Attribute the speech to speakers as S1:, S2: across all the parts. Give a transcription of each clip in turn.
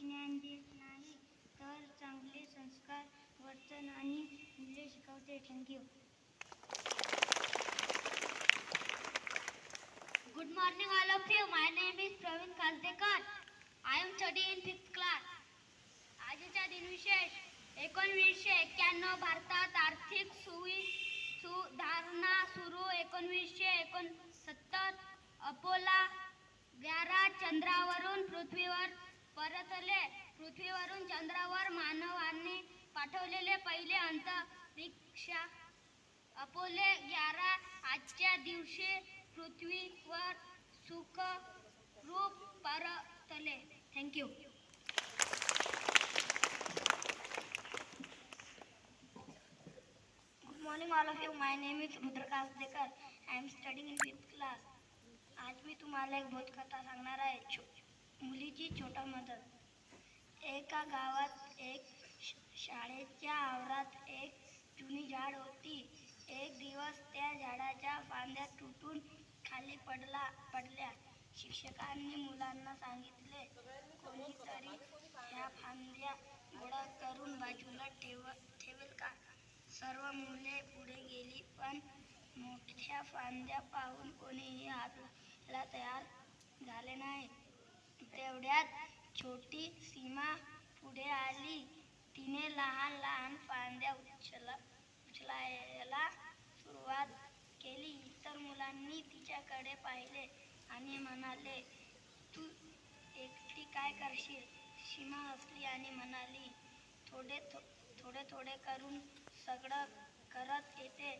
S1: ज्ञान देत नाही तर चांगले संस्कार वर्तन आणि मूल्य शिकवते thank you
S2: Good morning, all of you. My name is Praveen Kazdekar. I am studying in fifth class. आजच्या दिनविशेष एकोणवीसशे एक्क्याण्णव भारतात आर्थिक सुवि सुधारणा सुरू एकोणवीसशे एकोणसत्तर अपोला ग्यारा चंद्रावरून पृथ्वीवर परतले पृथ्वीवरून चंद्रावर मानवाने पाठवलेले पहिले अंतरिक्षा. अपोले ग्यारा आजच्या दिवशी पृथ्वीवर सुख रूप परतले thank you
S1: good morning all of you my name is Rudrakant Dekar I am studying in fifth class आज मी तुम्हाला एक बोधकथा सांगणार आहे. मुलीची छोटा मदत. एका गावात एक श- शाळेच्या आवारात एक जुनी झाड होती. एक दिवस त्या झाडाच्या फांद्या तुटून खाली पडला पडल्या. शिक्षकांनी मुलांना सांगितले कोणीतरी ह्या फांद्या गोळा करून बाजूला ठेव ठेवेल का? सर्व मुले पुढे गेली पण मोठ्या फांद्या पाहून कोणीही हातला तयार झाले नाही. तेवढ्यात छोटी सीमा पुढे आली. तिने लहान लहान फांद्या उचला उचलायला सुरुवात केली. इतर मुलांनी तिच्याकडे पाहिले आणि म्हणाले तू एकटी काय करशील? सीमा हसली आणि म्हणाली थोडे थो थोडे थोडे करून सगळं करत येते.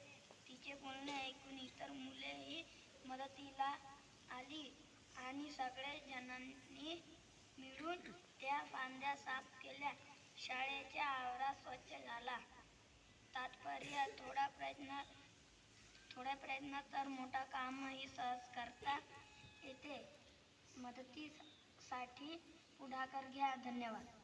S1: तिचे बोलणे ऐकून इतर मुलेही मदतीला आली. आणि सगळे जणांनी मिळून त्या फांद्या साफ केल्या. शाळेच्या आवरा स्वच्छ झाला. तात्पर्य थोडा प्रयत्न थोड्या प्रयत्न तर मोठा कामही सहज करता येते. मदतीसाठी पुढाकार घ्या. धन्यवाद.